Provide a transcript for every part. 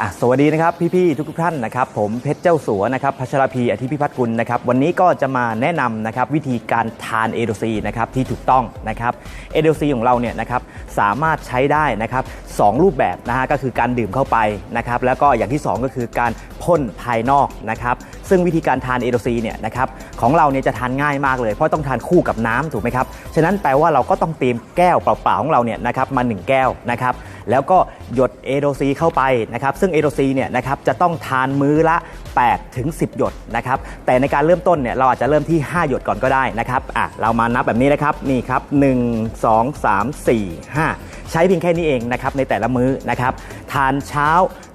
อะสวัสดีนะครับพี่ๆทุกๆท่านนะครับผมเพชรเจ้าสัวนะครับพัชรพีอธิพิพัฒน์กุลนะครับวันนี้ก็จะมาแนะนำนะครับวิธีการทานเอโดซีนะครับที่ถูกต้องนะครับเอโดซีของเราเนี่ยนะครับสามารถใช้ได้นะครับสองรูปแบบนะฮะก็คือการดื่มเข้าไปนะครับแล้วก็อย่างที่สองก็คือการ พ่นภายนอกนะครับซึ่งวิธีการทานเอโดซีเนี่ยนะครับของเราเนี่ยจะทานง่ายมากเลย เพราะต้องทานคู่กับน้ำถูกไหมครับฉะนั้นแปลว่าเราก็ต้องเตรียมแก้วเปล่าๆของเราเนี่ยนะครับมาหนึ่งแก้วนะครับแล้วก็หยดเอโดซีเข้าไปนะครับซึ่งเอโดซีเนี่ยนะครับจะต้องทานมื้อละ8ถึง10 หยดนะครับแต่ในการเริ่มต้นเนี่ยเราอาจจะเริ่มที่ 5 หยดก่อนก็ได้นะครับอะเรามานับแบบนี้นะครับนี่ครับ 1 2 3 4 5 ใช้เพียงแค่นี้เองนะครับในแต่ละมื้อนะครับทานเช้า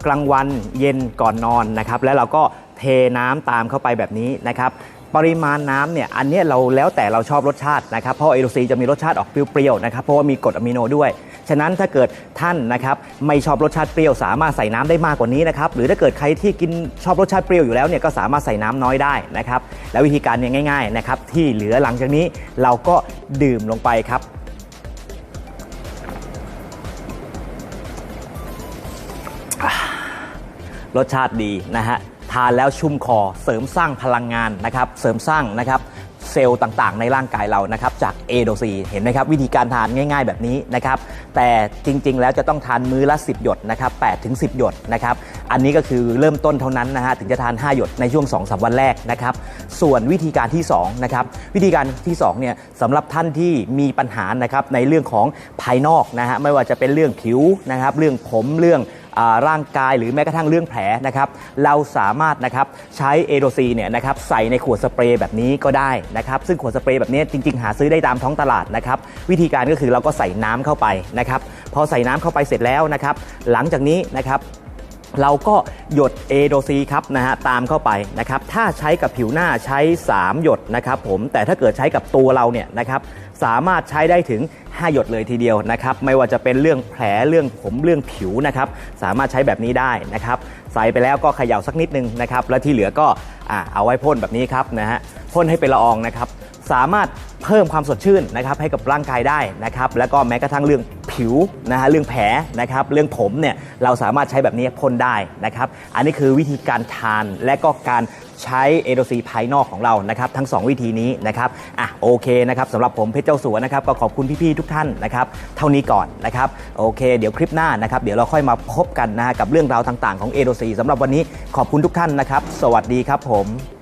กลางวันเย็นก่อนนอนนะครับแล้วเราก็เทน้ำตามเข้าไปแบบนี้นะครับปริมาณน้ำเนี่ยอันเนี้ยเราแล้วแต่เราชอบรสชาตินะครับเพราะเอโดซีจะมีรสชาติออกเปรี้ยวๆนะครับเพราะว่ามีกรดอะมิโนด้วย ฉะนั้นถ้าเกิดท่านนะครับไม่ชอบรสชาติเปรี้ยวสามารถใส่น้ำได้มากกว่านี้นะครับหรือถ้าเกิดใครที่กินชอบรสชาติเปรี้ยวอยู่แล้วเนี่ยก็สามารถใส่น้ำน้อยได้นะครับแล้ววิธีการเนี่ยง่ายๆนะครับที่เหลือหลังจากนี้เราก็ดื่มลงไปครับ รสชาติดีนะฮะทานแล้วชุ่มคอเสริมสร้างพลังงานนะครับเสริมสร้างนะครับเซลล์ต่างๆ ในร่างกายเรานะครับจากเอโดซีเห็นไหมครับวิธีการทานง่าย ๆ แบบนี้นะครับแต่จริงๆ แล้วจะต้องทานมื้อละ 10 หยดนะครับ8ถึง10 หยดนะครับอันนี้ก็คือเริ่มต้นเท่านั้นนะฮะถึงจะทาน 5 หยดในช่วง 2-3 วันแรกนะครับส่วนวิธีการที่2นะครับวิธีการที่2เนี่ยสำหรับท่านที่มีปัญหานะครับในเรื่องของภายนอกนะฮะไม่ว่าจะเป็นเรื่องผิวนะครับเรื่องผมเรื่อง ร่างกายหรือแม้กระทั่งเรื่องแผลนะครับเราสามารถนะครับใช้เอโดซีเนี่ยนะครับใส่ในขวดสเปรย์แบบนี้ก็ได้นะครับซึ่งขวดสเปรย์แบบนี้จริง ๆ หาซื้อได้ตามท้องตลาดนะครับวิธีการก็คือเราก็ใส่น้ำเข้าไปนะครับพอใส่น้ำเข้าไปเสร็จแล้วนะครับหลังจากนี้นะครับ เราก็หยดเอโดซีครับนะฮะตามเข้าไปนะครับถ้าใช้กับผิวหน้าใช้ 3 หยดนะครับผมแต่ถ้าเกิดใช้กับตัวเราเนี่ยนะครับสามารถใช้ได้ถึง 5 หยดเลยทีเดียวนะครับไม่ว่าจะเป็นเรื่องแผลเรื่องผมเรื่องผิวนะครับสามารถใช้แบบนี้ได้นะครับใส่ไปแล้วก็เขย่าสักนิดนึงนะครับแล้วที่เหลือก็อ่าเอาไว้พ่นแบบนี้ครับนะฮะพ่นให้เป็นละอองนะครับสามารถเพิ่มความสดชื่นนะครับให้กับร่างกายได้นะครับแล้วก็แม้กระทั่งเรื่อง ผิวนะฮะเรื่องแผลนะครับเรื่องผมเนี่ยเราสามารถใช้แบบนี้พ่นได้นะครับอันนี้คือวิธีการทานและก็การใช้เอโดซีภายนอกของเรานะครับทั้ง 2 วิธีนี้นะครับอะโอเคนะครับสำหรับผมเพชรเจ้าสัวนะครับก็ขอบคุณพี่ๆทุกท่านนะครับเท่านี้ก่อนนะครับโอเค เดี๋ยวคลิปหน้านะครับเดี๋ยวเราค่อยมาพบกันนะฮะกับเรื่องราวต่างๆของเอโดซีสำหรับวันนี้ขอบคุณทุกท่านนะครับ สวัสดีครับผม